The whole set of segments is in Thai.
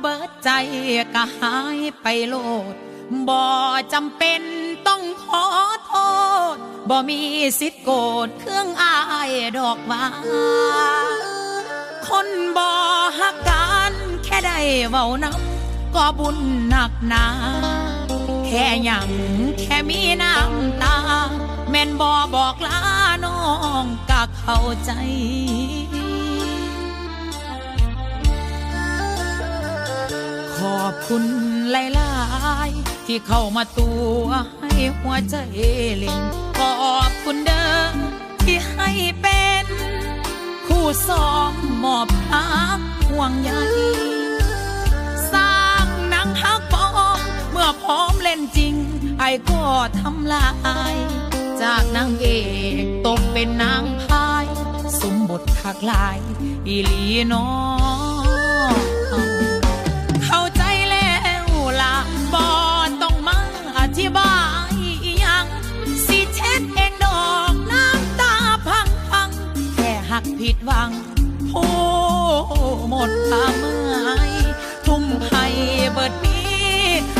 เบิดใจก็หายไปโลด บ่จำเป็นต้องขอโทษ บ่มีสิทธิ์โกรธเครื่องอายดอกว่า คนบ่ฮักกันแค่ได้เว้านับก็บุญหนักหนาแค่ยังแค่มีน้ำตา แม่นบ่บอกลาน้องก็เข้าใจ ขอบคุณหลายๆที่เข้ามาตัวให้หัวใจเล่นขอบคุณเดิมที่ให้เป็น คู่ซ้อมมอบพักห่วงใยสร้างหนังฮักปองเมื่อพร้อมเล่นจริง ไอ้ก็ทำลาย จากนางเอกตกเป็นนางพาย สมบทขักลาย อีลีน้อง โอ้หมดความเมื่อยทุ่มให้เบิดมี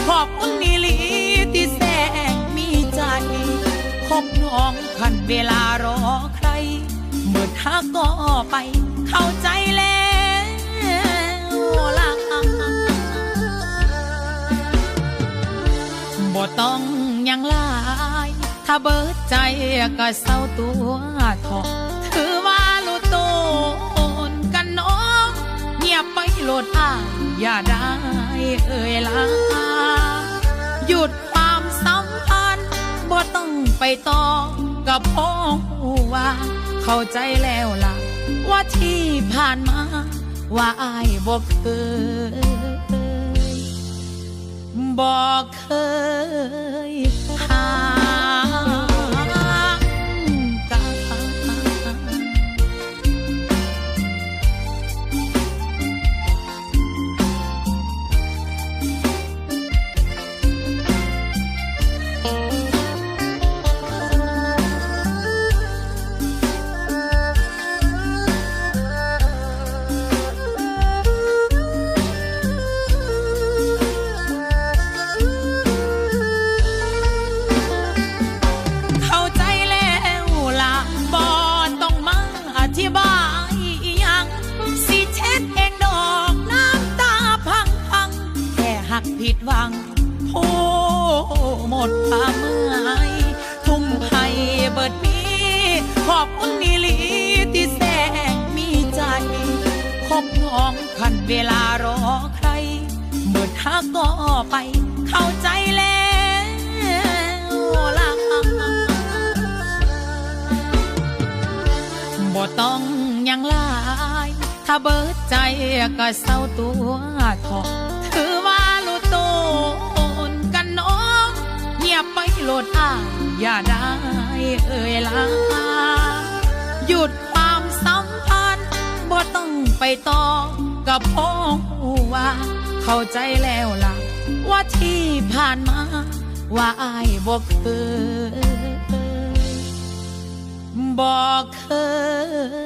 ขอบคุณนิลีที่แสงมีใจคบน้องคันเวลารอใครเมื่อทักก็ไปเข้าใจแล้วล่ะบ่ต้องยังลาย ถ้าเบิดใจก็เศร้าตัวทอ ดอ้ายอย่าได้เอ่ยลาหยุดความสัมพันธ์บ่ต้องไปต่อกับพ่อหูว่า เข้าใจแล้วล่ะ ว่าที่ผ่านมา ว่าอายบ่เคยบอกเคยหา ผิดหวังโอ้หมดความเมื่อยทุ่มให้เบิดมีขอบคุณนิลีที่แสงมีใจคบน้องคันเวลารอใครเมื่อทักก็ไปเข้าใจแล้วล่ะบ่ต้องยังลาย ถ้าเบิดใจก็เศร้าตัวทอ อย่าได้เอ่ยลาหยุดความสัมพันธ์บ่ต้องไปต่อกับพ่อหูว่า เข้าใจแล้วล่ะ ว่าที่ผ่านมา ว่าอายบ่เคยบอกเคย